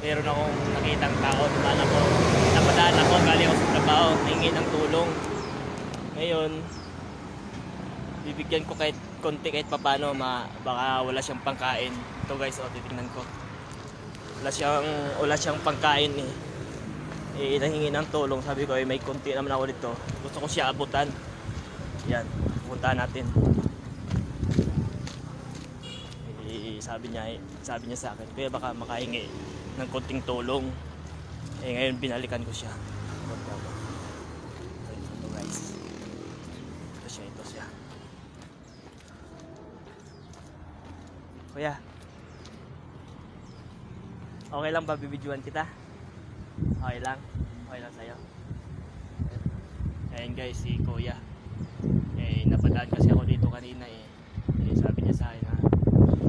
meron akong nakitang tao, napadaan ako, napadaan ako, galing ako sa trabaho, hingi ng tulong. Ngayon, bibigyan ko kahit konti kahit papano, ma, baka wala siyang pangkain. Ito guys, oh, titingnan ko. Wala siyang, wala siyang pangkain eh. Eh, nahingi ng tulong. Sabi ko, eh, may konti naman ako dito. Gusto ko siya abutan. Yan, puntahan natin. Eh, sabi niya, eh, sabi niya sa akin, kaya baka makahingi ng konting tulong. Eh, ngayon binalikan ko siya. Ito guys. Ito siya, ito siya. Kuya. Okay lang ba bibidyoan kita? Okay lang? Okay lang sa'yo? Ayan guys, si Kuya. Eh, napadaan kasi ako dito kanina eh. eh sabi niya sa akin ha,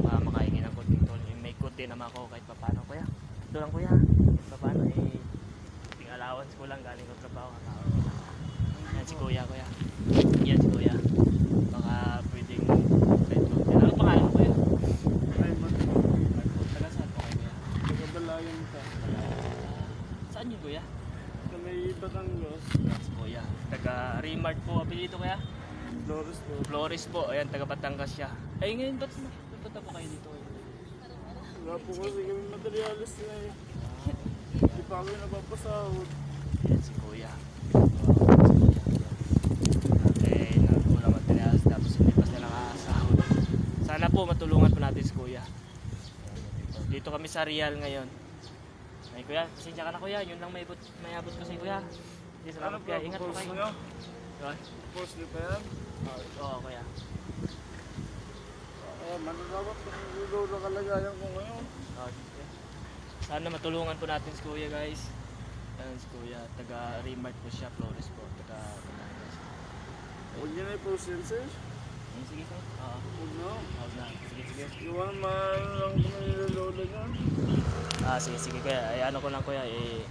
baka makahingi ng konting tulong. Eh, may konti naman ako kahit ito lang kuya. Kahit papano eh, ting allowance ko lang galing ko trabaho. Yan si Kuya, Kuya. Yan si Kuya. Baka pwedeng kahit konti. Ano pangalan mo Kuya? Raymond, Taga saan po kayo Kuya? taga-balayan ka. Saan yun Kuya? Sa may Batangas, si Kuya. Taga Remart po. Apelito Kuya? Flores po. Flores po. Ayan, taga Batangas siya. Ay, ngayon, ba't ba't po kayo dito? Wala po kasi kami materialis na eh. Hindi pa kami napapasahod. Ayan si Kuya. Eh, nagkulang materials tapos hindi pa sila nakasahod. Sana po matulungan po natin si Kuya. Dito kami sa Real ngayon. Ay Kuya, pasensya ka na Kuya. Yun lang may, abot, may abot ko sa Kuya. Hindi, Ano salamat po, Kuya. Ingat po kayo. Post nyo pa yan? Oo Kuya. Kung ikaw na kalagayan ko ngayon. Oo, sige. Sana matulungan po natin si Kuya guys. Ayan si Kuya. Taga Remart po siya. Flores po. Taga Batangas. Huwag nyo na sir. Ayun, sige Kuya. Oo. Huwag na. Huwag na. Sige, sige. Iwan mahal lang kung nilolola nyo. Ah, sige, sige kuya. Ay, ano ko lang kuya, eh,